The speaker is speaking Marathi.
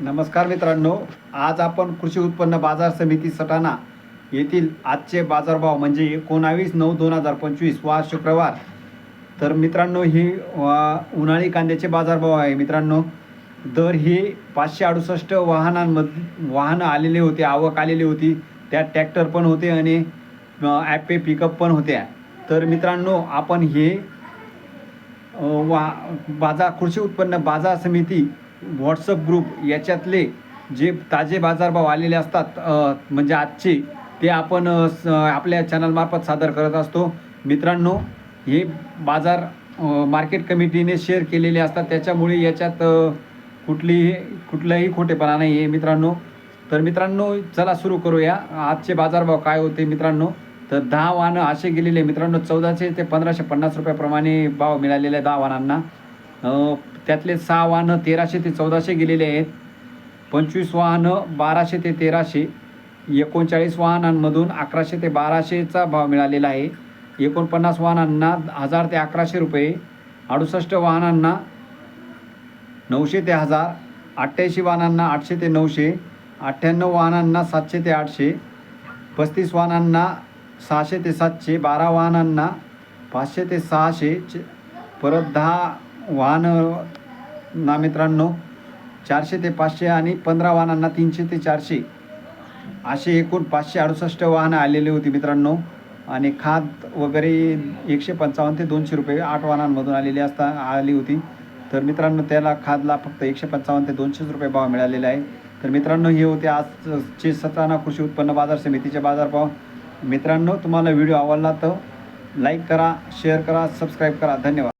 नमस्कार मित्रांनो आज आपण कृषी उत्पन्न बाजार समिती सटाणा येथील आजचे बाजारभाव म्हणजे एकोणावीस नऊ दोन हजार पंचवीस वा शुक्रवार. तर मित्रांनो ही उन्हाळी कांद्याचे बाजारभाव आहे. मित्रांनो दर हे पाचशे अडुसष्ट वाहनांमध वाहनं आलेले होते आवक आलेली होती. त्यात ट्रॅक्टर पण होते आणि ॲपे पिकअप पण होत्या. तर मित्रांनो आपण हे वा बाजार कृषी उत्पन्न बाजार समिती व्हॉट्सअप ग्रुप याच्यातले जे ताजे बाजारभाव आलेले असतात म्हणजे आजचे ते आपण स- आपल्या चॅनलमार्फत सादर करत असतो. मित्रांनो हे बाजार मार्केट कमिटीने शेअर केलेले असतात. त्याच्यामुळे याच्यात कुठलीही कुठलाही खोटेपणा नाही आहे मित्रांनो. तर मित्रांनो चला सुरू करूया. आजचे बाजारभाव काय होते मित्रांनो? तर दहा वाहनं असे गेलेले मित्रांनो चौदाशे ते पंधराशे पन्नास रुपयाप्रमाणे भाव मिळालेले आहे दहा वाहनांना. त्यातले सहा वाहनं तेराशे ते चौदाशे गेलेले आहेत. पंचवीस वाहनं बाराशे ते तेराशे. एकोणचाळीस वाहनांमधून अकराशे ते बाराशेचा भाव मिळालेला आहे. एकोणपन्नास वाहनांना हजार ते अकराशे रुपये. अडुसष्ट वाहनांना नऊशे ते हजार. अठ्ठ्याऐंशी वाहनांना आठशे ते नऊशे. अठ्ठ्याण्णव वाहनांना सातशे ते आठशे. पस्तीस वाहनांना सहाशे ते सातशे. बारा वाहनांना पाचशे ते सहाशे. परत दहा वाहनं ना मित्रांनो चारशे ते पाचशे आणि पंधरा वाहनांना तीनशे ते चारशे असे एकूण पाचशे अडुसष्ट वाहनं आलेली होती मित्रांनो. आणि खाद वगैरे एकशे पंचावन्न ते दोनशे रुपये आठ वाहनांमधून आलेली असता आली होती. तर मित्रांनो त्याला खादला फक्त एकशे पंचावन्न ते दोनशेच रुपये भाव मिळालेला आहे. तर मित्रांनो हे होते आजचे सतराना कृषी उत्पन्न बाजार समितीचे बाजारभाव. मित्रांनो तुम्हाला व्हिडिओ आवडला तर लाईक करा शेअर करा सबस्क्राईब करा. धन्यवाद.